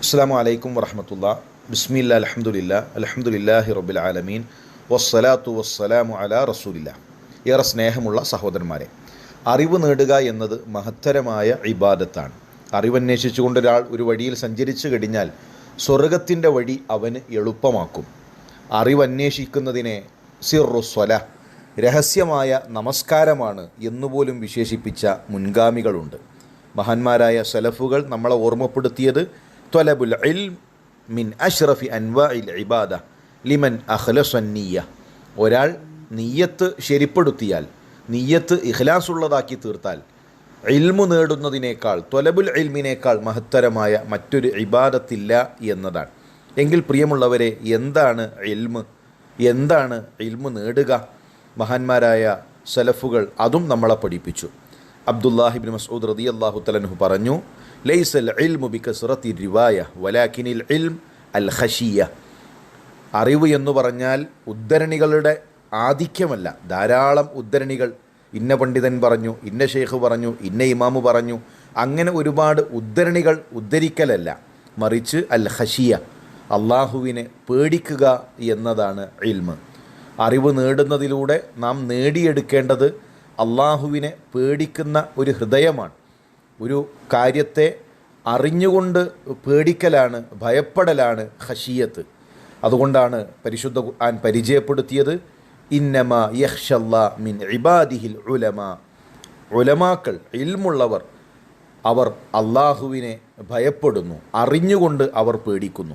അസ്സാം വലൈക്കും വറഹമത്തുള്ള. ബിസ്മില്ല അലഹമുല്ല അലഹമുല്ലാഹി റബുൽ ആലമീൻ. വസ്സലാത്തു വസ്സലാമു അല റസൂലില്ല. ഏറെ സ്നേഹമുള്ള സഹോദരന്മാരെ അറിവ് നേടുക എന്നത് മഹത്തരമായ ഇബാദത്താണ്. അറിവന്വേഷിച്ചുകൊണ്ട് ഒരാൾ ഒരു വഴിയിൽ സഞ്ചരിച്ചു കഴിഞ്ഞാൽ സ്വർഗത്തിന്റെ വഴി അവന് എളുപ്പമാക്കും. അറിവന്വേഷിക്കുന്നതിനെ സിറുസ്വല രഹസ്യമായ നമസ്കാരമാണ് എന്നുപോലും വിശേഷിപ്പിച്ച മുൻഗാമികളുണ്ട്. മഹാന്മാരായ സലഫുകൾ നമ്മളെ ഓർമ്മപ്പെടുത്തിയത് ത്വലബുൽ ഇൽം മിൻ അഷ്റഫി അൻവാഇൽ ഇബാദ ലിമൻ അഖ്ലസന്നിയ ഒരാൾ നീയത്ത് ശരിപ്പെടുത്തിയാൽ നീയത്ത് ഇഖ്ലാസുള്ളതാക്കി തീർത്താൽ ഇൽമു നേടുന്നതിനേക്കാൾ ത്വലബുൽ ഇൽമിനേക്കാൾ മഹത്തരമായ മറ്റൊരു ഇബാദത്തില്ല എന്നതാണ്. എങ്കിൽ പ്രിയമുള്ളവരെ എന്താണ് ഇൽമ്? എന്താണ് ഇൽമു നേടുക? മഹാന്മാരായ സലഫുകൾ അതും നമ്മളെ പഠിപ്പിച്ചു. അബ്ദുല്ലാഹിബിൻ മസൂദ് റതി അള്ളാഹു തലൻഹു പറഞ്ഞു ലൈസൽ ഇൽമു ബിക്കസ്റത്തി റിവായ വലാക്കിനിൽ ഇൽം അൽ ഖഷിയ അറിവ് എന്ന് പറഞ്ഞാൽ ഉദ്ധരണികളുടെ ആധിക്യമല്ല. ധാരാളം ഉദ്ധരണികൾ. ഇന്ന പണ്ഡിതൻ പറഞ്ഞു ഇന്ന ഷെയ്ഖ് പറഞ്ഞു ഇന്ന ഇമാമു പറഞ്ഞു. അങ്ങനെ ഒരുപാട് ഉദ്ധരണികൾ ഉദ്ധരിക്കലല്ല. മറിച്ച് അൽ ഹഷിയ അള്ളാഹുവിനെ പേടിക്കുക എന്നതാണ് ഇൽമ്. അറിവ് നേടുന്നതിലൂടെ നാം നേടിയെടുക്കേണ്ടത് അള്ളാഹുവിനെ പേടിക്കുന്ന ഒരു ഹൃദയമാണ്. ഒരു കാര്യത്തെ അറിഞ്ഞുകൊണ്ട് പേടിക്കലാണ് ഭയപ്പെടലാണ് ഹഷിയത്ത് അതുകൊണ്ടാണ് പരിശുദ്ധ ഖുർആൻ പരിചയപ്പെടുത്തിയത് ഇന്നമ യഹ്ഷല്ല മിൻ ഇബാദിഹിൽ ഉലമ. ഉലമാക്കൾ ഇൽമുള്ളവർ അവർ അള്ളാഹുവിനെ ഭയപ്പെടുന്നു അറിഞ്ഞുകൊണ്ട് അവർ പേടിക്കുന്നു.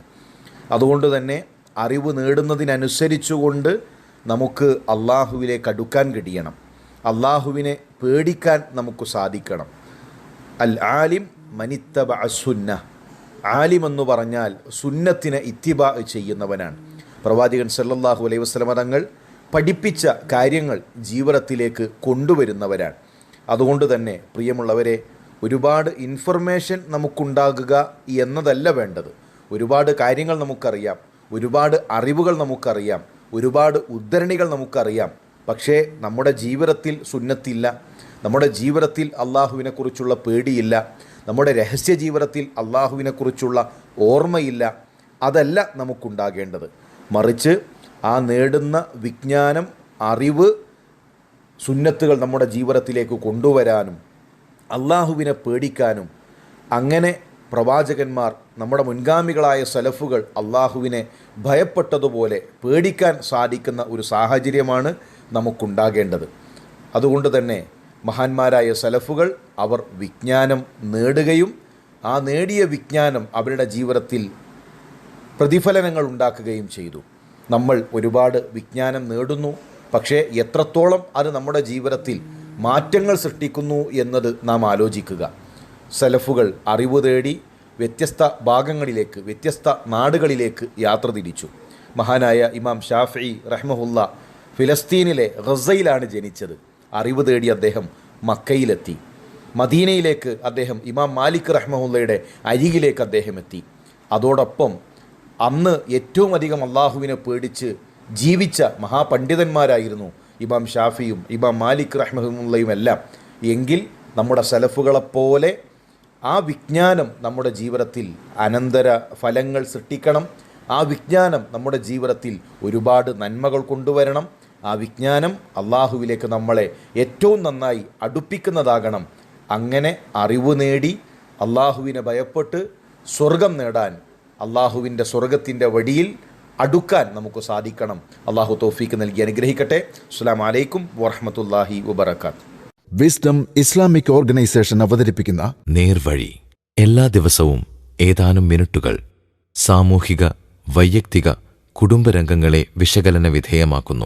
അതുകൊണ്ട് തന്നെ അറിവ് നേടുന്നതിനനുസരിച്ചുകൊണ്ട് നമുക്ക് അള്ളാഹുവിലേക്ക് അടുക്കാൻ കഴിയണം. അള്ളാഹുവിനെ പേടിക്കാൻ നമുക്ക് സാധിക്കണം. അൽ ആലിം മനിത്തബ സുന്ന ആലിം എന്ന് പറഞ്ഞാൽ സുന്നത്തിന് ഇത്തിബ ചെയ്യുന്നവനാണ്. പ്രവാചകൻ സല്ലാഹു അലൈഹി വസ്ലമ തങ്ങൾ പഠിപ്പിച്ച കാര്യങ്ങൾ ജീവിതത്തിലേക്ക് കൊണ്ടുവരുന്നവരാണ്. അതുകൊണ്ട് തന്നെ പ്രിയമുള്ളവരെ ഒരുപാട് ഇൻഫർമേഷൻ നമുക്കുണ്ടാകുക എന്നതല്ല വേണ്ടത്. ഒരുപാട് കാര്യങ്ങൾ നമുക്കറിയാം ഒരുപാട് അറിവുകൾ നമുക്കറിയാം ഒരുപാട് ഉദ്ധരണികൾ നമുക്കറിയാം. പക്ഷേ നമ്മുടെ ജീവിതത്തിൽ സുന്നത്തില്ല. നമ്മുടെ ജീവിതത്തിൽ അള്ളാഹുവിനെക്കുറിച്ചുള്ള പേടിയില്ല. നമ്മുടെ രഹസ്യ ജീവിതത്തിൽ അള്ളാഹുവിനെക്കുറിച്ചുള്ള ഓർമ്മയില്ല. അതല്ല നമുക്കുണ്ടാകേണ്ടത്. മറിച്ച് ആ നേടുന്ന വിജ്ഞാനം അറിവ് സുന്നത്തുകൾ നമ്മുടെ ജീവിതത്തിലേക്ക് കൊണ്ടുവരാനും അള്ളാഹുവിനെ പേടിക്കാനും അങ്ങനെ പ്രവാചകന്മാർ നമ്മുടെ മുൻഗാമികളായ സലഫുകൾ അള്ളാഹുവിനെ ഭയപ്പെട്ടതുപോലെ പേടിക്കാൻ സാധിക്കുന്ന ഒരു സാഹചര്യമാണ് നമുക്കുണ്ടാകേണ്ടത്. അതുകൊണ്ട് തന്നെ മഹാന്മാരായ സലഫുകൾ അവർ വിജ്ഞാനം നേടുകയും ആ നേടിയ വിജ്ഞാനം അവരുടെ ജീവിതത്തിൽ പ്രതിഫലനങ്ങൾ ഉണ്ടാക്കുകയും ചെയ്തു. നമ്മൾ ഒരുപാട് വിജ്ഞാനം നേടുന്നു. പക്ഷേ എത്രത്തോളം അത് നമ്മുടെ ജീവിതത്തിൽ മാറ്റങ്ങൾ സൃഷ്ടിക്കുന്നു എന്നത് നാം ആലോചിക്കുക. സലഫുകൾ അറിവ് തേടി വ്യത്യസ്ത ഭാഗങ്ങളിലേക്ക് വ്യത്യസ്ത നാടുകളിലേക്ക് യാത്ര തിരിച്ചു. മഹാനായ ഇമാം ഷാഫി റഹ്മഹുല്ല ഫിലസ്തീനിലെ ഗസയിലാണ് ജനിച്ചത്. അറിവ് തേടി അദ്ദേഹം മക്കയിലെത്തി. മദീനയിലേക്ക് അദ്ദേഹം ഇമാം മാലിക് റഹ്മുള്ളയുടെ അരികിലേക്ക് അദ്ദേഹം എത്തി. അതോടൊപ്പം അന്ന് ഏറ്റവും അധികം അള്ളാഹുവിനെ പേടിച്ച് ജീവിച്ച മഹാപണ്ഡിതന്മാരായിരുന്നു ഇമാം ഷാഫിയും ഇമാം മാലിക് റഹ്മുള്ളയും എല്ലാം. എങ്കിൽ നമ്മുടെ സലഫുകളെപ്പോലെ ആ വിജ്ഞാനം നമ്മുടെ ജീവിതത്തിൽ അനന്തര ഫലങ്ങൾ സൃഷ്ടിക്കണം. ആ വിജ്ഞാനം നമ്മുടെ ജീവിതത്തിൽ ഒരുപാട് നന്മകൾ കൊണ്ടുവരണം. ആ വിജ്ഞാനം അള്ളാഹുവിലേക്ക് നമ്മളെ ഏറ്റവും നന്നായി അടുപ്പിക്കുന്നതാകണം. അങ്ങനെ അറിവ് നേടി അള്ളാഹുവിനെ ഭയപ്പെട്ട് സ്വർഗം നേടാൻ അള്ളാഹുവിന്റെ സ്വർഗത്തിന്റെ വഴിയിൽ അടുക്കാൻ നമുക്ക് സാധിക്കണം. അള്ളാഹു തോഫീക്ക് നൽകി അനുഗ്രഹിക്കട്ടെ. അസ്സാം വലൈക്കും വറഹമത്തല്ലാഹി വബർക്കാത്ത് വിസ്ഡം ഇസ്ലാമിക് ഓർഗനൈസേഷൻ അവതരിപ്പിക്കുന്ന നേർവഴി. എല്ലാ ദിവസവും ഏതാനും മിനിറ്റുകൾ സാമൂഹിക വൈയക്തിക കുടുംബരംഗങ്ങളെ വിശകലന വിധേയമാക്കുന്നു.